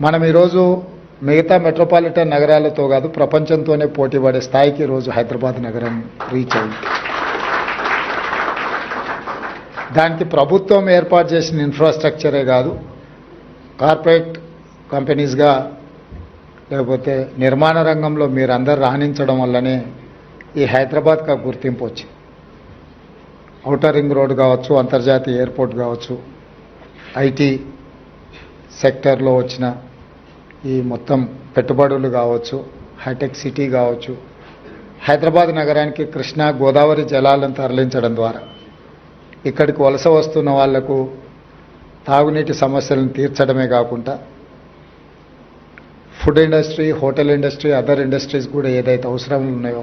మనం ఈరోజు మిగతా మెట్రోపాలిటన్ నగరాలతో కాదు ప్రపంచంతోనే పోటీ పడే స్థాయికి ఈరోజు హైదరాబాద్ నగరం రీచ్ అయింది. దానికి ప్రభుత్వం ఏర్పాటు చేసిన ఇన్ఫ్రాస్ట్రక్చరే కాదు కార్పొరేట్ కంపెనీస్గా లేకపోతే నిర్మాణ రంగంలో మీరందరూ రాణించడం వల్లనే ఈ హైదరాబాద్కి ఆ గుర్తింపు వచ్చింది. ఔటర్ రింగ్ రోడ్ కావచ్చు అంతర్జాతీయ ఎయిర్పోర్ట్ కావచ్చు ఐటీ సెక్టర్లో వచ్చిన ఈ మొత్తం పెట్టుబడులు కావచ్చు హైటెక్ సిటీ కావచ్చు హైదరాబాద్ నగరానికి కృష్ణా గోదావరి జలాలను తరలించడం ద్వారా ఇక్కడికి వలస వస్తున్న వాళ్ళకు తాగునీటి సమస్యలను తీర్చడమే కాకుండా food industry hotel industry other industries కూడా ఏదైతే అవసరాలు ఉన్నాయో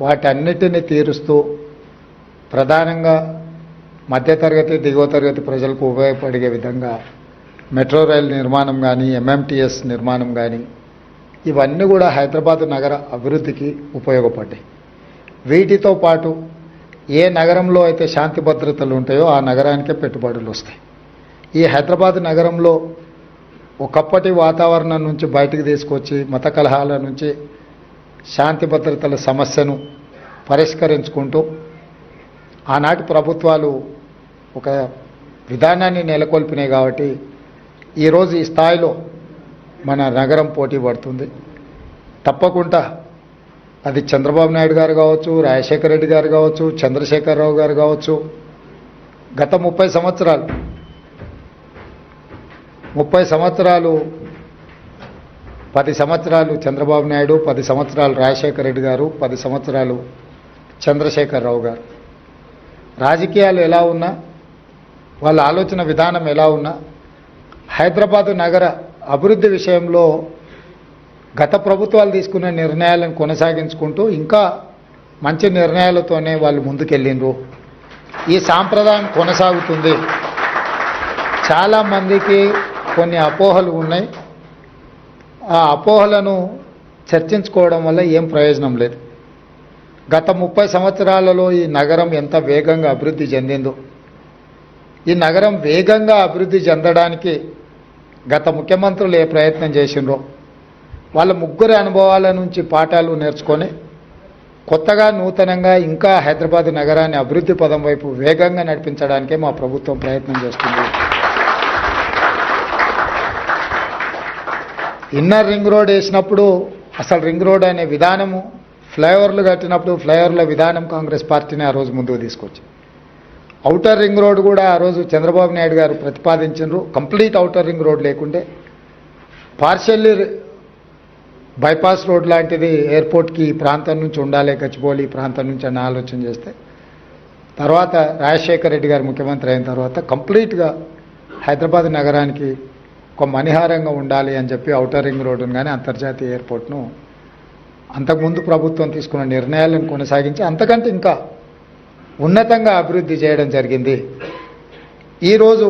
వాటన్నిటిని తీరుస్తూ ప్రధానంగా మధ్యతరగతి దిగువ తరగతి ప్రజలకు ఉపయోగపడే విధంగా మెట్రో రైల్ నిర్మాణం కానీ ఎంఎంటీఎస్ నిర్మాణం కానీ ఇవన్నీ కూడా హైదరాబాద్ నగర అభివృద్ధికి ఉపయోగపడ్డాయి. వీటితో పాటు ఏ నగరంలో అయితే శాంతి భద్రతలు ఉంటాయో ఆ నగరానికే పెట్టుబడులు వస్తాయి. ఈ హైదరాబాద్ నగరంలో ఒకప్పటి వాతావరణం నుంచి బయటకు తీసుకొచ్చి మత కలహాల నుంచి శాంతి భద్రతల సమస్యను పరిష్కరించుకుంటూ ఆనాటి ప్రభుత్వాలు ఒక విధానాన్ని నెలకొల్పినాయి కాబట్టి ఈరోజు ఈ స్థాయిలో మన నగరం పోటీ పడుతుంది. తప్పకుండా అది చంద్రబాబు నాయుడు గారు కావచ్చు రాజశేఖర రెడ్డి గారు కావచ్చు చంద్రశేఖరరావు గారు కావచ్చు గత ముప్పై సంవత్సరాలు ముప్పై సంవత్సరాలు పది సంవత్సరాలు చంద్రబాబు నాయుడు పది సంవత్సరాలు రాజశేఖర రెడ్డి గారు పది సంవత్సరాలు చంద్రశేఖరరావు గారు. రాజకీయాలు ఎలా ఉన్నా వాళ్ళ ఆలోచన విధానం ఎలా ఉన్నా హైదరాబాదు నగర అభివృద్ధి విషయంలో గత ప్రభుత్వాలు తీసుకున్న నిర్ణయాలను కొనసాగించుకుంటూ ఇంకా మంచి నిర్ణయాలతోనే వాళ్ళు ముందుకెళ్ళిండ్రు. ఈ సాంప్రదాయం కొనసాగుతుంది. చాలామందికి కొన్ని అపోహలు ఉన్నాయి. ఆ అపోహలను చర్చించుకోవడం వల్ల ఏం ప్రయోజనం లేదు. గత ముప్పై సంవత్సరాలలో ఈ నగరం ఎంత వేగంగా అభివృద్ధి చెందిందో. ఈ నగరం వేగంగా అభివృద్ధి చెందడానికి గత ముఖ్యమంత్రులు ఏ ప్రయత్నం చేసిండ్రో వాళ్ళ ముగ్గురి అనుభవాల నుంచి పాఠాలు నేర్చుకొని కొత్తగా నూతనంగా ఇంకా హైదరాబాద్ నగరాన్ని అభివృద్ధి పదం వైపు వేగంగా నడిపించడానికే మా ప్రభుత్వం ప్రయత్నం చేస్తుంది. ఇన్నర్ రింగ్ రోడ్ వేసినప్పుడు అసలు రింగ్ రోడ్ అనే విధానము ఫ్లైఓవర్లు కట్టినప్పుడు ఫ్లైఓవర్ల విధానం కాంగ్రెస్ పార్టీని ఆ రోజు ముందుకు తీసుకొచ్చింది. ఔటర్ రింగ్ రోడ్ కూడా ఆ రోజు చంద్రబాబు నాయుడు గారు ప్రతిపాదించారు కంప్లీట్ ఔటర్ రింగ్ రోడ్ లేకుంటే పార్షల్లీ బైపాస్ రోడ్ లాంటిది ఎయిర్పోర్ట్కి ఈ ప్రాంతం నుంచి ఉండాలి గచ్చిబౌలి ఈ ప్రాంతం నుంచి అని ఆలోచన చేస్తే. తర్వాత రాజశేఖర రెడ్డి గారు ముఖ్యమంత్రి అయిన తర్వాత కంప్లీట్గా హైదరాబాద్ నగరానికి ఒక మణిహారంగా ఉండాలి అని చెప్పి అవుటర్ రింగ్ రోడ్డును కానీ అంతర్జాతీయ ఎయిర్పోర్ట్ను అంతకుముందు ప్రభుత్వం తీసుకున్న నిర్ణయాలను కొనసాగించి అంతకంటే ఇంకా ఉన్నతంగా అభివృద్ధి చేయడం జరిగింది. ఈరోజు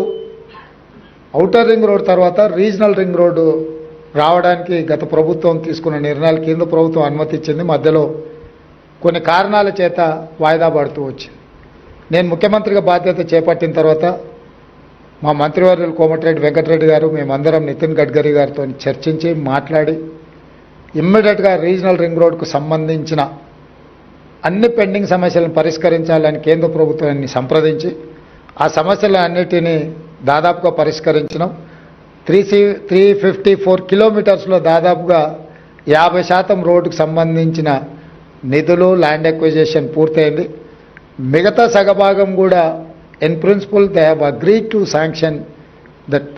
ఔటర్ రింగ్ రోడ్ తర్వాత రీజనల్ రింగ్ రోడ్డు రావడానికి గత ప్రభుత్వం తీసుకున్న నిర్ణయాలు కేంద్ర ప్రభుత్వం అనుమతి ఇచ్చింది మధ్యలో కొన్ని కారణాల చేత వాయిదా పడుతూ వచ్చింది. నేను ముఖ్యమంత్రిగా బాధ్యత చేపట్టిన తర్వాత మా మంత్రివర్యులు కోమటిరెడ్డి వెంకటరెడ్డి గారు మేమందరం నితిన్ గడ్కరీ గారితో చర్చించి మాట్లాడి ఇమ్మీడియట్గా రీజనల్ రింగ్ రోడ్కు సంబంధించిన అన్ని పెండింగ్ సమస్యలను పరిష్కరించాలని కేంద్ర ప్రభుత్వాన్ని సంప్రదించి ఆ సమస్యలన్నిటినీ దాదాపుగా పరిష్కరించినాం. Three C three fifty four కిలోమీటర్స్లో దాదాపుగా యాభై శాతం రోడ్డుకు సంబంధించిన నిధులు ల్యాండ్ ఎక్విజేషన్ పూర్తయింది. మిగతా సగభాగం కూడా in principle they have agree to sanction that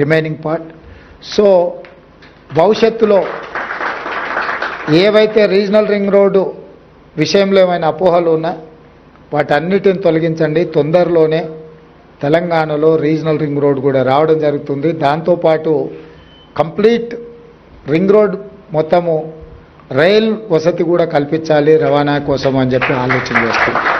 remaining part. So భవిష్యత్తులో ఏవైతే రీజనల్ రింగ్ రోడ్డు విషయంలో ఏమైనా అపోహలు ఉన్నా వాటన్నిటిని తొలగించండి. తొందరలోనే తెలంగాణలో రీజనల్ రింగ్ రోడ్ కూడా రావడం జరుగుతుంది. దాంతోపాటు కంప్లీట్ రింగ్ రోడ్ మొత్తము రైల్ వసతి కూడా కల్పించాలి రవాణా కోసం అని చెప్పి ఆలోచన చేస్తుంది